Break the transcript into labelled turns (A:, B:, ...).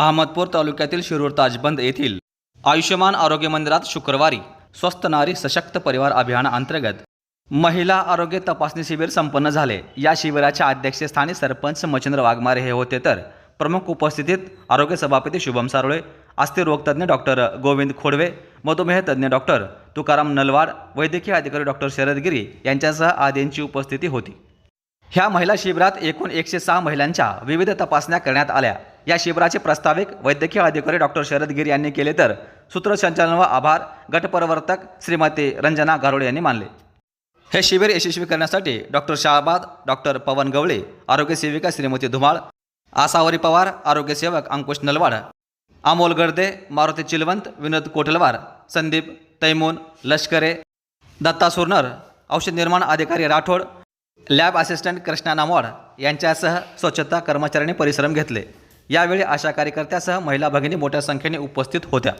A: अहमदपूर तालुक्यातील शिरूर ताजबंद येथील आयुष्यमान आरोग्य मंदिरात शुक्रवारी स्वस्त नारी सशक्त परिवार अभियानाअंतर्गत महिला आरोग्य तपासणी शिबिर संपन्न झाले. या शिबिराच्या अध्यक्षस्थानी सरपंच मच्छिंद्र वाघमारे हे होते तर प्रमुख उपस्थितीत आरोग्य सभापती शुभम सारोळे अस्थिरोगतज्ञ डॉक्टर गोविंद खोडवे मधुमेह तज्ज्ञ डॉक्टर तुकाराम नलवाड वैद्यकीय अधिकारी डॉक्टर शरद गिरी यांच्यासह आदींची उपस्थिती होती. ह्या महिला शिबिरात एकूण एकशे सहा महिलांच्या विविध तपासण्या करण्यात आल्या. या शिबिराचे प्रस्ताविक वैद्यकीय अधिकारी डॉक्टर शरद गिरी यांनी केले तर सूत्रसंचालन व आभार गटप्रवर्तक श्रीमती रंजना गारोळे यांनी मानले. हे शिबिर यशस्वी करण्यासाठी डॉक्टर शहाबाद डॉक्टर पवन गवळे आरोग्य सेविका श्रीमती धुमाळ आसावरी पवार आरोग्य सेवक अंकुश नलवाड अमोल गर्दे मारुती चिलवंत विनोद कोटलवार संदीप तैमून लष्करे दत्ता सुरनर औषध निर्माण अधिकारी राठोड लॅब असिस्टंट कृष्णा नामवाड यांच्यासह स्वच्छता कर्मचाऱ्यांनी परिश्रम घेतले. यावेळी आशा कार्यकर्त्यासह महिला भगिनी मोठ्या संख्येने उपस्थित होत्या.